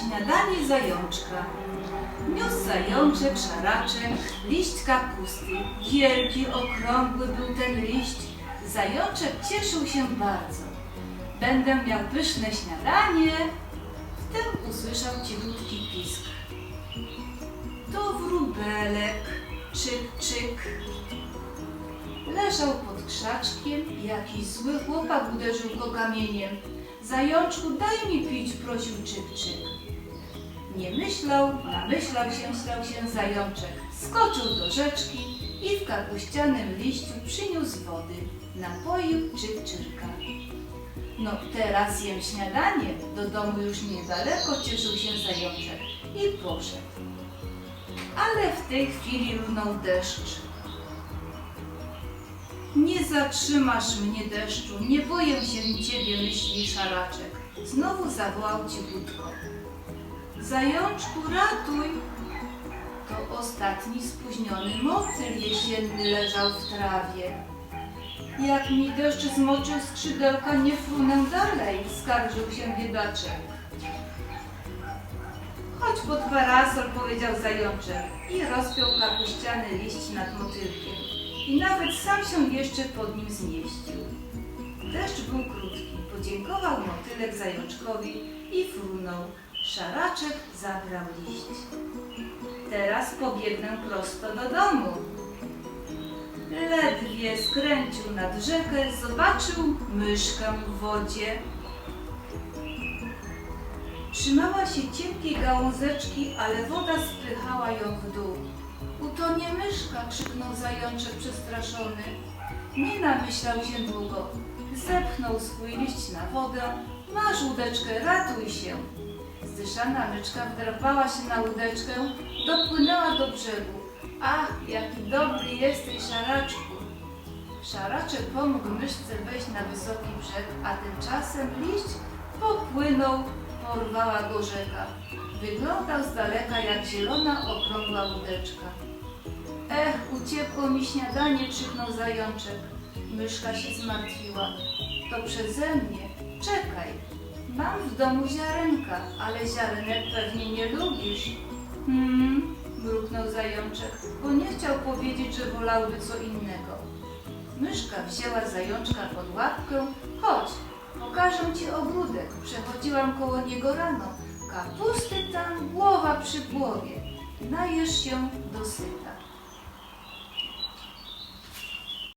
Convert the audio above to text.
Śniadanie zajączka. Niósł zajączek, szaraczek, liść kapusty. Wielki, okrągły był ten liść. Zajączek cieszył się bardzo. Będę miał pyszne śniadanie. Wtem usłyszał cichutki pisk. To wróbelek, czyk, czyk. Leżał pod krzaczkiem jakiś zły chłopak uderzył go kamieniem. Zajączku, daj mi pić, prosił czyk, czyk. Nie myślał, namyślał się, ślał się zajączek. Skoczył do rzeczki i w kapuścianym liściu przyniósł wody. Napoił czyk, czyrka. No teraz jem śniadanie, do domu już niedaleko cieszył się zajączek i poszedł. Ale w tej chwili runął deszcz. Nie zatrzymasz mnie deszczu, nie boję się ciebie, myśli szaraczek. Znowu zawołał cichutko. Zajączku, ratuj! To ostatni spóźniony motyl jesienny leżał w trawie. Jak mi deszcz zmoczył skrzydełka, nie frunę dalej, skarżył się biedaczek. Chodź pod parasol, powiedział zajączek i rozpiął kapuściany liść nad motylkiem. I nawet sam się jeszcze pod nim zmieścił. Deszcz był krótki, podziękował motylek zajączkowi i frunął. Szaraczek zabrał liść. Teraz pobiegnę prosto do domu. Ledwie skręcił nad rzekę, zobaczył myszkę w wodzie. Trzymała się cienkiej gałązeczki, ale woda spychała ją w dół. Utonie myszka, krzyknął zajączek przestraszony. Nie namyślał się długo. Zepchnął swój liść na wodę. Masz łódeczkę, ratuj się. Zdyszana myczka wdrapała się na łódeczkę, dopłynęła do brzegu. Ach, jaki dobry jesteś, szaraczku. Szaraczek pomógł myszce wejść na wysoki brzeg, a tymczasem liść popłynął, porwała go rzeka. Wyglądał z daleka jak zielona, okrągła łódeczka. Ech, uciekło mi śniadanie, krzyknął zajączek. Myszka się zmartwiła. To przeze mnie. Czekaj, mam w domu ziarenka, ale ziarenek pewnie nie lubisz. Hmm, mruknął zajączek, bo nie chciał powiedzieć, że wolałby co innego. Myszka wzięła zajączka pod łapkę. Chodź, pokażę ci ogródek. Przechodziłam koło niego rano. Kapusty tam, głowa przy głowie. Najesz się dosyta.